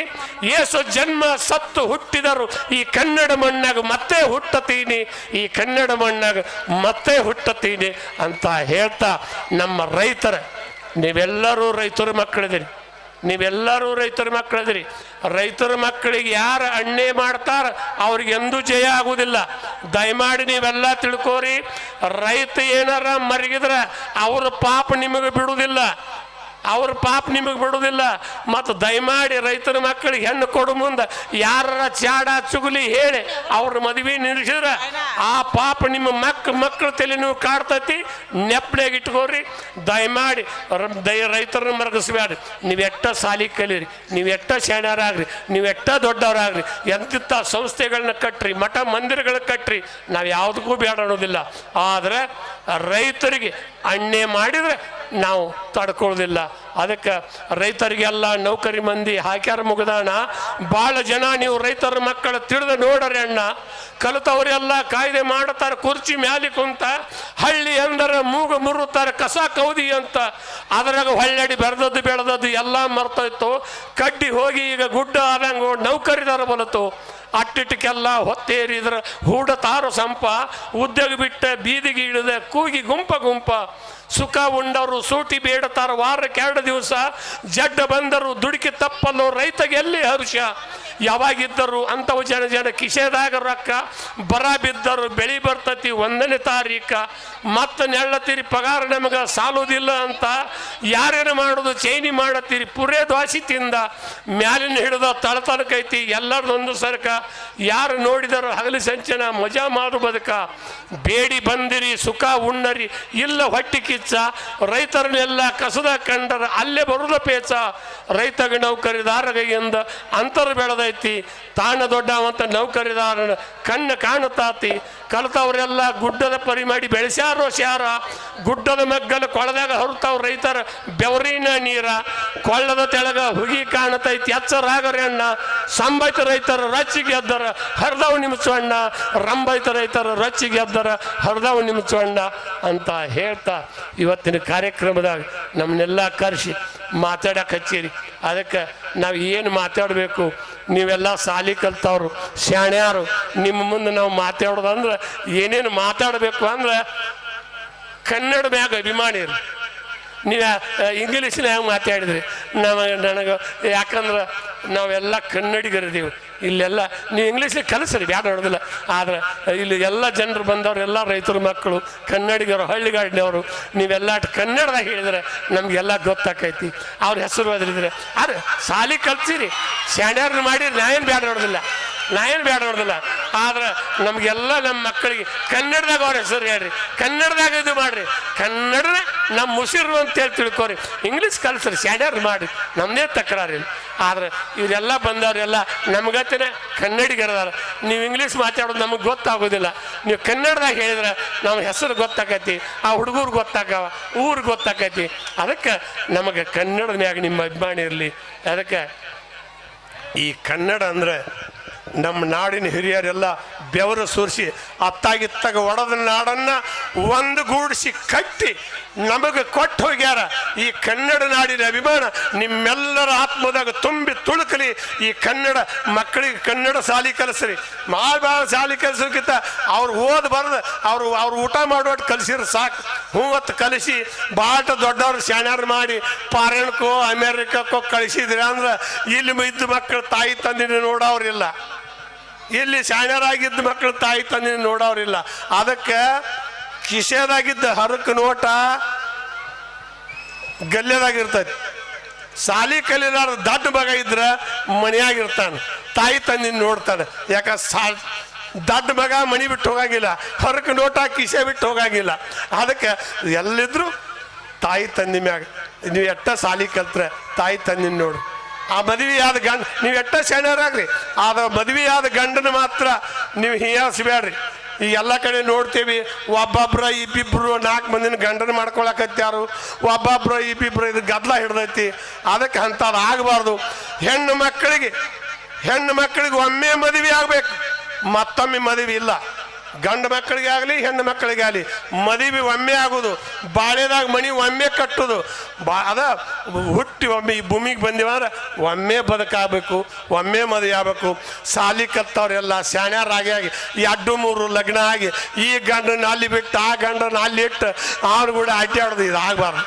Speaker 1: ಏಸು ಜನ್ಮ ಸತ್ತು ಹುಟ್ಟಿದರು. ಈ ಕನ್ನಡ ಮಣ್ಣಾಗ ಮತ್ತೆ ಹುಟ್ಟತೀನಿ ಈ ಕನ್ನಡ ಮಣ್ಣಾಗ ಮತ್ತೆ ಹುಟ್ಟತೀನಿ ಅಂತ ಹೇಳ್ತಾ ನಮ್ಮ ರೈತರ. ನೀವೆಲ್ಲರೂ ರೈತರ ಮಕ್ಕಳಿದ್ದೀರಿ ನೀವೆಲ್ಲರೂ ರೈತರ ಮಕ್ಕಳಿದಿರಿ. ರೈತರ ಮಕ್ಕಳಿಗೆ ಯಾರು ಅಣ್ಣೆ ಮಾಡ್ತಾರ ಅವ್ರಿಗೆ ಎಂದೂ ಜಯ ಆಗುವುದಿಲ್ಲ. ದಯಮಾಡಿ ನೀವೆಲ್ಲ ತಿಳ್ಕೋರಿ. ರೈತ ಏನಾರ ಮರಗಿದ್ರ ಅವ್ರ ಪಾಪ ನಿಮಗೆ ಬಿಡುವುದಿಲ್ಲ. ಅವ್ರ ಪಾಪ ನಿಮಗೆ ಬಿಡುವುದಿಲ್ಲ. ಮತ್ತು ದಯಮಾಡಿ ರೈತರ ಮಕ್ಕಳಿಗೆ ಹೆಣ್ಣು ಕೊಡು ಮುಂದೆ. ಯಾರ ಚಾಡ ಚುಗುಲಿ ಹೇಳಿ ಅವ್ರ ಮದುವೆ ನಿಲ್ಲಿಸಿದ್ರೆ ಆ ಪಾಪ ನಿಮ್ಮ ಮಕ್ ಮಕ್ಕಳ ತಲೆ ನೀವು ಕಾಡ್ತೈತಿ ನೆಪ್ಪನಾಗ ಇಟ್ಕೋರಿ. ದಯಮಾಡಿ ದಯ ರೈತರನ್ನ ಮರಗಿಸ್ಬೇಡ್ರಿ ನೀವು ಎಷ್ಟ ಸಾಲಿ ಕಲೀರಿ, ನೀವು ಎಷ್ಟ ಶಾಣ್ಯರಾಗ್ರಿ ನೀವು ಎಷ್ಟ ದೊಡ್ಡವರಾಗ್ರಿ ಎಂತಿತ್ತ ಸಂಸ್ಥೆಗಳನ್ನ ಕಟ್ಟ್ರಿ ಮಠ ಮಂದಿರಗಳ ಕಟ್ಟ್ರಿ ನಾವು ಯಾವುದಕ್ಕೂ ಬೇಡ ಅನ್ನೋದಿಲ್ಲ. ಆದರೆ ರೈತರಿಗೆ ಅಣ್ಣೆ ಮಾಡಿದರೆ ನಾವು ತಡ್ಕೊಳ್ಳೋದಿಲ್ಲ ಅದಕ್ಕೆ ರೈತರಿಗೆಲ್ಲ ನೌಕರಿ ಮಂದಿ ಹಾಕ್ಯಾರ ಮುಗದಾಣ ಭಾಳ ಜನ ನೀವು ರೈತರ ಮಕ್ಕಳ ತಿಳಿದು ನೋಡ್ರಿ ಅಣ್ಣ. ಕಲಿತವರೆಲ್ಲ ಕಾಯ್ದೆ ಮಾಡುತ್ತಾರೆ ಕುರ್ಚಿ ಮ್ಯಾಲಿ ಕುಂತ ಹಳ್ಳಿ ಅಂದರೆ ಮೂಗು ಮುರುತ್ತಾರೆ, ಕಸ ಕೌದಿ ಅಂತ. ಅದ್ರಾಗ ಹೊಳ್ಳಡಿ ಬೆಳೆದದ್ದು ಬೆಳೆದದ್ದು ಎಲ್ಲ ಮರ್ತೋಯ್ತು. ಕಡ್ಡಿ ಹೋಗಿ ಈಗ ಗುಡ್ಡ ಆದಂಗೆ ನೌಕರಿದಾರ ಬಲತು ಅಟ್ಟಿಟ್ಟಕ್ಕೆಲ್ಲ ಹೊತ್ತೇರಿದ್ರ ಹೂಡತಾರು ಸಂಪ, ಉದ್ಯೋಗ ಬಿಟ್ಟ ಬೀದಿಗೆ ಇಳಿದ ಕೂಗಿ ಗುಂಪ ಗುಂಪ. ಸುಖ ಉಂಡವರು ಸೂಟಿ ಬೇಡತಾರ ವಾರಕ್ಕೆ ಎರಡು ದಿವಸ, ಜಡ್ಡ ಬಂದರು ದುಡುಕಿ ತಪ್ಪಲು ರೈತಗೆ ಎಲ್ಲಿ ಹರ್ಷ? ಯಾವಾಗಿದ್ದರು ಅಂಥವು ಜನ ಜನ ಕಿಸೆದಾಗ ರೊಕ್ಕ, ಬರ ಬಿದ್ದರು ಬೆಳಿ ಬರ್ತತಿ ಒಂದನೇ ತಾರೀಕ. ಮತ್ತೆ ನೆಳ್ಳತ್ತೀರಿ ಪಗಾರ ನಮಗೆ ಸಾಲುವುದಿಲ್ಲ ಅಂತ ಯಾರೇನು ಮಾಡೋದು? ಚೈನಿ ಮಾಡತ್ತೀರಿ ಪುರೇ ದ್ವಾಸಿ ತಿಂದ, ಮ್ಯಾಲಿನ ಹಿಡಿದ ತಳತನಕೈತಿ ಎಲ್ಲರದೊಂದು ಸರ್ಕ. ಯಾರು ನೋಡಿದರು ಹಗಲಿ ಸಂಚನ ಮಜಾ ಮಾಡು ಬದುಕ. ಬೇಡಿ ಬಂದಿರಿ, ಸುಖ ಉಣ್ಣರಿ, ಇಲ್ಲ ಹೊಟ್ಟಿ ಕಿಚ್ಚ ರೈತರನ್ನೆಲ್ಲ ಕಸದ ಕಂಡರ ಅಲ್ಲೇ ಬರುದ ಪೇಚ. ರೈತಗ ನೌಕರಿದಾರಗೈಯಿಂದ ಅಂತರ ಬೆಳೆದೈತಿ. ತಾಣ ದೊಡ್ಡವಂತ ನೌಕರಿದಾರನ ಕಣ್ಣು ಕಾಣುತ್ತಾತಿ. ಕಲಿತವರೆಲ್ಲ ಗುಡ್ಡದ ಪರಿ ಮಾಡಿ ಬೆಳೆಸ್ಯಾರೋ ಸ್ಯಾರ. ಗುಡ್ಡದ ಮಗ್ಗಲ ಕೊಳದಾಗ ಹೊರತಾವ್ ರೈತರ ಬೆವರಿನ ನೀರ. ಕೊಳ್ಳದ ತೆಳಗ ಹುಗಿ ಕಾಣತೈತಿ. ಎಚ್ಚರಾಗರಿ ಅಣ್ಣ. ಸಂಬೈತ ರೈತರ ರಚ್ಚಿಗೆ ಎದ್ದರ ಹರಿದವ್ ನಿಮಿಸಣ್ಣ ರಂಬೈತ ರೈತರ ರಚ್ಚಿಗೆ ಎದ್ದರ ಹರಿದವ್ ನಿಮಿಸಣ್ಣ ಅಂತ ಹೇಳ್ತಾ ಇವತ್ತಿನ ಕಾರ್ಯಕ್ರಮದಾಗ ನಮ್ಮನ್ನೆಲ್ಲ ಕರೆಸಿ ಮಾತಾಡಕ್ಕೆ ಹಚ್ಚೀರಿ ಅದಕ್ಕೆ ನಾವು ಏನು ಮಾತಾಡಬೇಕು? ನೀವೆಲ್ಲ ಸಾಲಿ ಕಲ್ತವ್ರು, ಶಾಣ್ಯಾರು. ನಿಮ್ಮ ಮುಂದೆ ನಾವು ಮಾತಾಡೋದಂದ್ರೆ ಏನೇನು ಮಾತಾಡಬೇಕು ಅಂದ್ರೆ ಕನ್ನಡ ಮ್ಯಾಗ ಅಭಿಮಾನಿ ರೀ ನೀವು ಇಂಗ್ಲೀಷ್ನ್ಯಾಗ ಮಾತಾಡಿದ್ರಿ. ನಮಗೆ ನನಗೆ ಯಾಕಂದ್ರೆ ನಾವೆಲ್ಲ ಕನ್ನಡಿಗರಿದ್ದೀವಿ ಇಲ್ಲೆಲ್ಲ, ನೀವು ಇಂಗ್ಲೀಷ್ ಕಲಿಸ್ರಿ, ಬ್ಯಾಡ ನೋಡೋದಿಲ್ಲ ಆದ್ರೆ ಇಲ್ಲಿ ಎಲ್ಲ ಜನರು ಬಂದವರು, ಎಲ್ಲ ರೈತರ ಮಕ್ಕಳು, ಕನ್ನಡಿಗರು, ಹಳ್ಳಿಗಾಡಿನವರು, ನೀವೆಲ್ಲ ಕನ್ನಡದಾಗ ಹೇಳಿದ್ರೆ ನಮಗೆಲ್ಲ ಗೊತ್ತಾಕೈತಿ. ಅವ್ರ ಹೆಸರು ಅದ್ರಿದ್ರೆ. ಅರೆ ಸಾಲಿ ಕಲ್ಸಿರಿ. ಸ್ಯಾಂಡರ್ ಮಾಡಿರಿ ನಾ ಏನು ಬ್ಯಾಡ ನೋಡೋದಿಲ್ಲ ನಾ ಏನು ಬೇಡ ನೋಡೋದಿಲ್ಲ. ಆದ್ರೆ ನಮಗೆಲ್ಲ ನಮ್ಮ ಮಕ್ಕಳಿಗೆ ಕನ್ನಡದಾಗ ಅವ್ರ ಹೆಸರು ಹೇಳ್ರಿ. ಕನ್ನಡದಾಗ ಇದು ಮಾಡ್ರಿ. ಕನ್ನಡ ನಮ್ಮ ಮುಸಿರು ಅಂತ ಹೇಳಿ ತಿಳ್ಕೊರಿ. ಇಂಗ್ಲೀಷ್ ಕಲ್ಸ್ರಿ ಸ್ಯಾಡರ್ ಮಾಡಿ ನಮ್ಮದೇ ತಕರಾರಿಲ್ಲ ಆದ್ರೆ ಇವರೆಲ್ಲ ಬಂದವರೆಲ್ಲ ನಮ್ಗತ್ತಿನ ಕನ್ನಡಿಗರದಾರ. ನೀವು ಇಂಗ್ಲೀಷ್ ಮಾತಾಡೋದು ನಮಗೆ ಗೊತ್ತಾಗೋದಿಲ್ಲ. ನೀವು ಕನ್ನಡದಾಗ ಹೇಳಿದ್ರೆ ನಮ್ಮ ಹೆಸರು ಗೊತ್ತಾಕೈತಿ, ಆ ಹುಡುಗರು ಗೊತ್ತಾಗವ, ಊರು ಗೊತ್ತಾಕೈತಿ. ಅದಕ್ಕೆ ನಮಗೆ ಕನ್ನಡದ ಮ್ಯಾಗ ನಿಮ್ಮ ಅಭಿಮಾನಿ ಇರಲಿ. ಅದಕ್ಕೆ ಈ ಕನ್ನಡ ಅಂದರೆ ನಮ್ಮ ನಾಡಿನ ಹಿರಿಯರೆಲ್ಲ ಬೆವರು ಸುರಿಸಿ ಅತ್ತಾಗಿತ್ತಾಗ ಒಡೆದ ನಾಡನ್ನು ಒಂದುಗೂಡಿಸಿ ಕಟ್ಟಿ ನಮಗೆ ಕೊಟ್ಟು ಹೋಗ್ಯಾರ. ಈ ಕನ್ನಡ ನಾಡಿನ ಅಭಿಮಾನ ನಿಮ್ಮೆಲ್ಲರ ಆತ್ಮದಾಗ ತುಂಬಿ ತುಳುಕಲಿ. ಈ ಕನ್ನಡ ಮಕ್ಕಳಿಗೆ ಕನ್ನಡ ಶಾಲಿ ಕಲಿಸ್ರಿ. ಭಾಳ ಭಾಳ ಶಾಲಿ ಕಲಿಸೋಕ್ಕಿಂತ ಅವ್ರು ಓದ್ ಬರೆದು ಅವ್ರು ಅವ್ರು ಊಟ ಮಾಡೋಟ್ಟು ಕಲಿಸಿದ್ರೆ ಸಾಕು. ಹೂವತ್ತು ಕಲಿಸಿ ಬಾಟ ದೊಡ್ಡವ್ರು ಶಾಣ್ಯಾರು ಮಾಡಿ ಪಾರಾಯಣಕ್ಕೋ ಅಮೇರಿಕಕ್ಕೋ ಕಳಿಸಿದ್ರೆ ಅಂದ್ರೆ ಇಲ್ಲಿ ಇದ್ದ ಮಕ್ಕಳು ತಾಯಿ ತಂದಿನ ನೋಡೋರಿಲ್ಲ ಇಲ್ಲಿ ಶಾಣ್ಯರಾಗಿದ್ದ ಮಕ್ಕಳು ತಾಯಿ ತಂದೆ ನೋಡೋರಿಲ್ಲ. ಅದಕ್ಕೆ ಕಿಶೆದಾಗಿದ್ದ ಹರಕ ನೋಟ ಗಲ್ಯದಾಗಿರ್ತೈತಿ ಸಾಲಿ ಕಲಿಲಾರ ದಡ್ಡ ಮಗ ಇದ್ರ ಮನೆಯಾಗಿರ್ತಾನೆ. ತಾಯಿ ತಂದಿನ ನೋಡ್ತಾನೆ. ಯಾಕ ಸಾ ದಡ್ಡ ಮಗ ಮಣಿ ಬಿಟ್ಟು ಹೋಗಂಗಿಲ್ಲ. ಹೊರಕ್ಕೆ ನೋಟ ಕಿಸೆ ಬಿಟ್ಟು ಹೋಗಂಗಿಲ್ಲ. ಅದಕ್ಕೆ ಎಲ್ಲಿದ್ರು ತಾಯಿ ತಂದಿ ಮ್ಯಾಗ. ನೀವು ಎಟ್ಟ ಸಾಲಿ ಕಲ್ತ್ರೆ ತಾಯಿ ತಂದಿನ ನೋಡು. ಆ ಮದುವೆಯಾದ ಗಂಡ, ನೀವು ಎಟ್ಟ ಶಾಣ್ಯರಾಗ್ರಿ ಆದ ಮದುವೆಯಾದ ಗಂಡನ ಮಾತ್ರ ನೀವು ಹೀಯಾಸ್ಬೇಡ್ರಿ ಈ ಎಲ್ಲ ಕಡೆ ನೋಡ್ತೀವಿ, ಒಬ್ಬೊಬ್ರ ಇಬ್ಬಿಬ್ರು ನಾಲ್ಕು ಮಂದಿನ ಗಂಡನ ಮಾಡ್ಕೊಳಕತ್ಯಾರು, ಒಬ್ಬೊಬ್ರ ಇಬ್ಬಿಬ್ರು ಇದು ಗದ್ದಲ ಹಿಡ್ದೈತಿ, ಅದಕ್ಕೆ ಅಂಥದ್ದು ಆಗಬಾರ್ದು. ಹೆಣ್ಣು ಮಕ್ಕಳಿಗೆ ಹೆಣ್ಣು ಮಕ್ಕಳಿಗೆ ಒಮ್ಮೆ ಮದುವೆ ಆಗಬೇಕು, ಮತ್ತೊಮ್ಮೆ ಮದುವೆ ಇಲ್ಲ. ಗಂಡು ಮಕ್ಕಳಿಗೆ ಆಗಲಿ, ಹೆಣ್ಣು ಮಕ್ಕಳಿಗೆ ಆಗಲಿ, ಮದುವೆ ಒಮ್ಮೆ ಆಗೋದು ಬಾಳೆದಾಗ ಮಣಿ ಒಮ್ಮೆ ಕಟ್ಟೋದು ಬಾ, ಅದ ಹುಟ್ಟಿ ಒಮ್ಮೆ ಈ ಭೂಮಿಗೆ ಬಂದಿವಂದ್ರೆ ಒಮ್ಮೆ ಬದುಕಾಗಬೇಕು, ಒಮ್ಮೆ ಮದುವೆ ಆಗಬೇಕು. ಸಾಲಿ ಕತ್ತವ್ರೆಲ್ಲ ಸ್ಯಾಣ್ಯಾರಾಗಿ ಆಗಿ ಎರಡು ಮೂರು ಲಗ್ನ ಆಗಿ, ಈ ಗಂಡನ ಅಲ್ಲಿ ಬಿಟ್ಟು ಆ ಗಂಡನ ಅಲ್ಲಿ ಇಟ್ಟು ಅವ್ರು ಕೂಡ ಅಡ್ಡಾಡೋದು ಇದು ಆಗಬಾರ್ದು.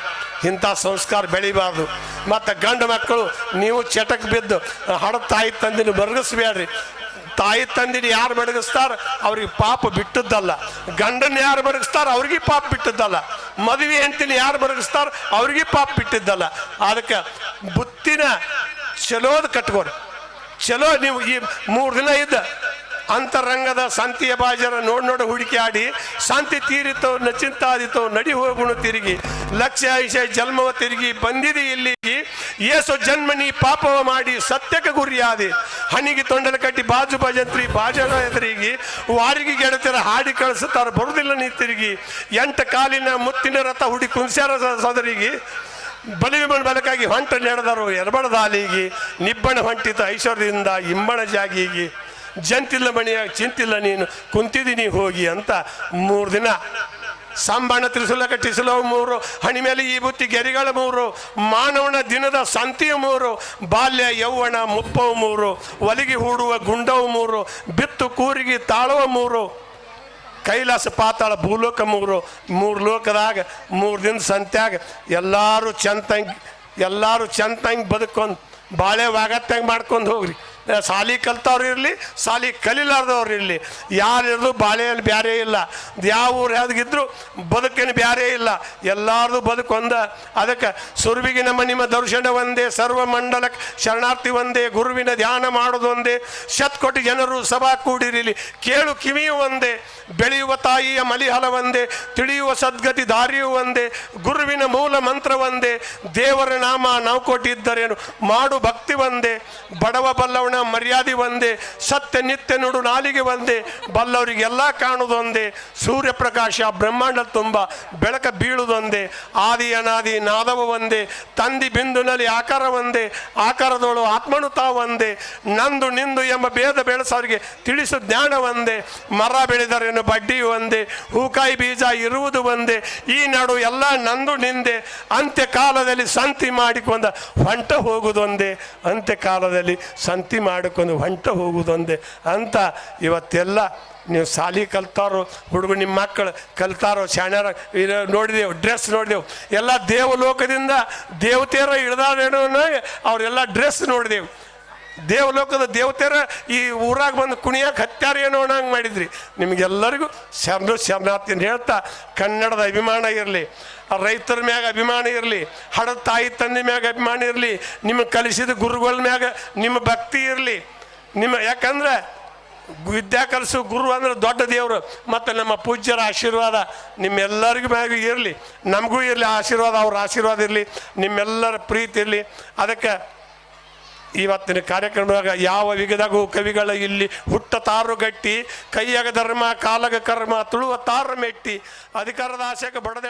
Speaker 1: ಇಂಥ ಸಂಸ್ಕಾರ ಬೆಳಿಬಾರ್ದು. ಮತ್ತು ಗಂಡು ಮಕ್ಕಳು, ನೀವು ಚಟಕ್ ಬಿದ್ದು ಹಡ ತಾಯಿ ತಂದಿನ ಬರ್ಗಿಸ್ಬೇಡ್ರಿ. ತಾಯಿ ತಂದಿನ ಯಾರು ಬೆಳಗಿಸ್ತಾರ ಅವ್ರಿಗೆ ಪಾಪ ಬಿಟ್ಟದ್ದಲ್ಲ. ಗಂಡನ ಯಾರು ಬೆಳಗಿಸ್ತಾರ ಅವ್ರಿಗೆ ಪಾಪ ಬಿಟ್ಟದ್ದಲ್ಲ. ಮದುವೆ ಹೆಂಡತಿನ ಯಾರು ಬೆಳಗಿಸ್ತಾರ ಅವ್ರಿಗೆ ಪಾಪ ಬಿಟ್ಟಿದ್ದಲ್ಲ. ಅದಕ್ಕೆ ಬುತ್ತಿನ ಚಲೋದ್ ಕಟ್ಕೋರಿ. ಚಲೋ ನೀವು ಈ ಮೂರು ದಿನ ಇದ್ದ ಅಂತರಂಗದ ಸಂತಿಯ ಬಾಜರ ನೋಡ್ ನೋಡ ಹುಡುಕಿ ಆಡಿ, ಶಾಂತಿ ತೀರಿತೋ, ನಚಿಂತಾದಿತೋ, ನಡಿ ಹೋಗುಣ ತಿರುಗಿ ಲಕ್ಷ ಐಶ ಜನ್ಮವ ತಿರುಗಿ, ಬಂದಿದೆ ಇಲ್ಲಿಗೆ, ಏಸು ಜನ್ಮನಿ ಪಾಪವ ಮಾಡಿ, ಸತ್ಯಕ್ಕೆ ಗುರಿಯಾದೆ. ಹಣಿಗೆ ತೊಂಡಲ ಕಟ್ಟಿ, ಬಾಜು ಭಜಂತ್ರಿ ಬಾಜನ ಎದುರಿಗಿ, ವಾರಿಗೆ ಗೆಡತಿರ ಹಾಡಿ ಕಳಿಸುತ್ತಾರ, ಬರುದಿಲ್ಲ ನೀ ತಿರುಗಿ. ಎಂಟ ಕಾಲಿನ ಮುತ್ತಿನ ರಥ ಹುಡಿ ಕುಂಸ್ಯಾರ ಸೋದರಿಗೆ ಬಲಿವಿಮಣ ಬಲಕಾಗಿ ಹೊಂಟ ನಡೆದರು ಎರಬಡದ ಹಾಲಿಗೆ ನಿಬ್ಬಣ ಹೊಂಟಿತ ಐಶ್ವರ್ಯದಿಂದ ಇಂಬಣ ಜಾಗಿಗೆ. ಜಂತಿಲ್ಲ ಮಣಿಯಾಗಿ ಚಿಂತಿಲ್ಲ ನೀನು. ಕುಂತಿದ್ದೀನಿ ಹೋಗಿ ಅಂತ ಮೂರು ದಿನ. ಸಂಬಾಣ ತ್ರಿಸುಲ ಕಟ್ಟಿಸಲು ಮೂರು, ಹಣಿ ಮೇಲೆ ಈ ಬುತ್ತಿ ಗೆರಿಗಳ ಮೂರು, ಮಾನವನ ದಿನದ ಸಂತಿಯ ಮೂರು, ಬಾಲ್ಯ ಯೌವನ ಮುಪ್ಪವು ಮೂರು, ಒಲಿಗೆ ಹೂಡುವ ಗುಂಡವು ಮೂರು, ಬಿತ್ತು ಕೂರಿಗೆ ತಾಳುವ ಮೂರು, ಕೈಲಾಸ ಪಾತಾಳ ಭೂಲೋಕ ಮೂರು ಮೂರು ಲೋಕದಾಗ, ಮೂರು ದಿನ ಸಂತ್ಯಾಗ ಎಲ್ಲರೂ ಚಂತಂಗ್ ಎಲ್ಲರೂ ಚಂತಂಗ್ ಬದುಕೊಂಡು, ಬಾಳೆ ವಾಗತ್ತಂಗೆ ಮಾಡ್ಕೊಂಡು ಹೋಗ್ರಿ. ಸಾಲಿ ಕಲ್ತವ್ರು ಇರಲಿ, ಸಾಲಿ ಕಲಿಲಾರ್ದವ್ರು ಇರಲಿ. ಯಾರಿದ್ರು ಬಾಳೆಯಲ್ಲಿ ಬ್ಯಾರೆ ಇಲ್ಲ. ಯಾವ ಊರು ಯಾವ್ದಿದ್ರು ಬದುಕಿನ ಬ್ಯಾರೆ ಇಲ್ಲ. ಎಲ್ಲಾರ್ದು ಬದುಕು ಒಂದ. ಅದಕ್ಕೆ ಸುರುವಿಗೆ ನಿಮ್ಮ ದರ್ಶನ ಒಂದೇ, ಸರ್ವ ಮಂಡಲ ಶರಣಾರ್ಥಿ ಒಂದೇ, ಗುರುವಿನ ಧ್ಯಾನ ಮಾಡೋದೊಂದೇ ಶತ್ಕೋಟಿ ಜನರು ಸಭಾ ಕೂಡಿರಲಿ. ಕೇಳು ಕಿವಿಯು ಒಂದೇ. ಬೆಳೆಯುವ ತಾಯಿಯ ಮಲಿಹಲ ಒಂದೇ. ತಿಳಿಯುವ ಸದ್ಗತಿ ದಾರಿಯು ಒಂದೇ. ಗುರುವಿನ ಮೂಲ ಮಂತ್ರ ಒಂದೇ. ದೇವರ ನಾಮ ನಾವು ಕೊಟ್ಟಿದ್ದರೇನು ಮಾಡು ಭಕ್ತಿ ಒಂದೇ. ಬಡವ ಬಲ್ಲವನ ಮರ್ಯಾದೆ ಒಂದೇ, ಸತ್ಯ ನಿತ್ಯ ನುಡು, ನಾಲಿಗೆ ಒಂದೇ, ಬಲ್ಲವರಿಗೆಲ್ಲ ಕಾಣುವುದೊಂದೇ ಸೂರ್ಯ ಪ್ರಕಾಶ ಬ್ರಹ್ಮಾಂಡ ತುಂಬ, ಬೆಳಕ ಬೀಳುವುದೊಂದೇ ಆದಿ ಅನಾದಿ ನಾದವ ಒಂದೇ, ತಂದಿ ಬಿಂದುನಲ್ಲಿ ಆಕಾರ ಒಂದೇ ಆಕಾರದೋಳು ಆತ್ಮನು ಒಂದೇ, ನಂದು ನಿಂದು ಎಂಬ ಭೇದ ಬೆಳೆಸೋರಿಗೆ ತಿಳಿಸು ಜ್ಞಾನ ಒಂದೇ, ಮರ ಬೆಳೆದರೇನು ಬಡ್ಡಿ ಒಂದೇ, ಹೂಕಾಯಿ ಬೀಜ ಇರುವುದು ಒಂದೇ, ಈ ನಡು ಎಲ್ಲ ನಂದು ನಿಂದೆ ಅಂತ್ಯ ಕಾಲದಲ್ಲಿ ಸಂತಿ ಮಾಡಿಕೊಂಡ ಹೊಂಟ ಹೋಗುವುದೊಂದೇ ಅಂತ್ಯ ಕಾಲದಲ್ಲಿ ಸಂತಿ ಮಾಡಿಕೊಂಡು ಹೊಂಟ ಹೋಗುವುದೊಂದೇ ಅಂತ ಇವತ್ತೆಲ್ಲ ನೀವು ಸಾಲಿ ಕಲ್ತಾರೋ ಹುಡುಗ ನಿಮ್ಮ ಮಕ್ಕಳು ಕಲ್ತಾರೋ ಶಾಣ್ಯಾರ ಇದು ನೋಡಿದೆವು, ಡ್ರೆಸ್ ನೋಡಿದೆವು, ಎಲ್ಲ ದೇವಲೋಕದಿಂದ ದೇವತೆಯರ ಅನ್ನೋ ಅವರೆಲ್ಲ ಡ್ರೆಸ್ ನೋಡಿದೆವು. ದೇವಲೋಕದ ದೇವತೆಯರ ಈ ಊರಾಗ ಬಂದು ಕುಣಿಯಕ್ಕೆ ಹತ್ಯಾರ ಏನೋ ಹಂಗೆ ಮಾಡಿದ್ರಿ. ನಿಮಗೆಲ್ಲರಿಗೂ ಶರಣು ಶರಣಾರ್ಥಿ ಹೇಳ್ತಾ ಕನ್ನಡದ ಅಭಿಮಾನ ಇರಲಿ. ರೈತರ ಮ್ಯಾಗ ಅಭಿಮಾನ ಇರಲಿ ಹಡ ತಾಯಿ ತಂದೆ ಮ್ಯಾಗ ಅಭಿಮಾನ ಇರಲಿ, ನಿಮ್ಮ ಕಲಿಸಿದ ಗುರುಗಳ ಮ್ಯಾಗ ನಿಮ್ಮ ಭಕ್ತಿ ಇರಲಿ. ನಿಮ್ಮ ಯಾಕಂದ್ರೆ ವಿದ್ಯಾ ಕಲಿಸು ಗುರು ಅಂದ್ರೆ ದೊಡ್ಡ ದೇವರು, ಮತ್ತು ನಮ್ಮ ಪೂಜ್ಯರ ಆಶೀರ್ವಾದ ನಿಮ್ಮೆಲ್ಲರಿಗೂ ಮ್ಯಾಗ ಇರಲಿ. ನಮಗೂ ಇರಲಿ, ಆಶೀರ್ವಾದ, ಅವ್ರ ಆಶೀರ್ವಾದ ಇರಲಿ, ನಿಮ್ಮೆಲ್ಲರ ಪ್ರೀತಿ ಇರಲಿ. ಅದಕ್ಕೆ ಇವತ್ತಿನ ಕಾರ್ಯಕ್ರಮದಾಗ ಯಾವ ವಿಗದಾಗೂ ಕವಿಗಳ ಇಲ್ಲಿ ಹುಟ್ಟ ತಾರು ಗಟ್ಟಿ, ಕೈಯಾಗ ಧರ್ಮ, ಕಾಲಗ ಕರ್ಮ, ತುಳುವ ತಾರ ಮೆಟ್ಟಿ ಅಧಿಕಾರದ ಆಶೆಗೆ ಬಡದೆ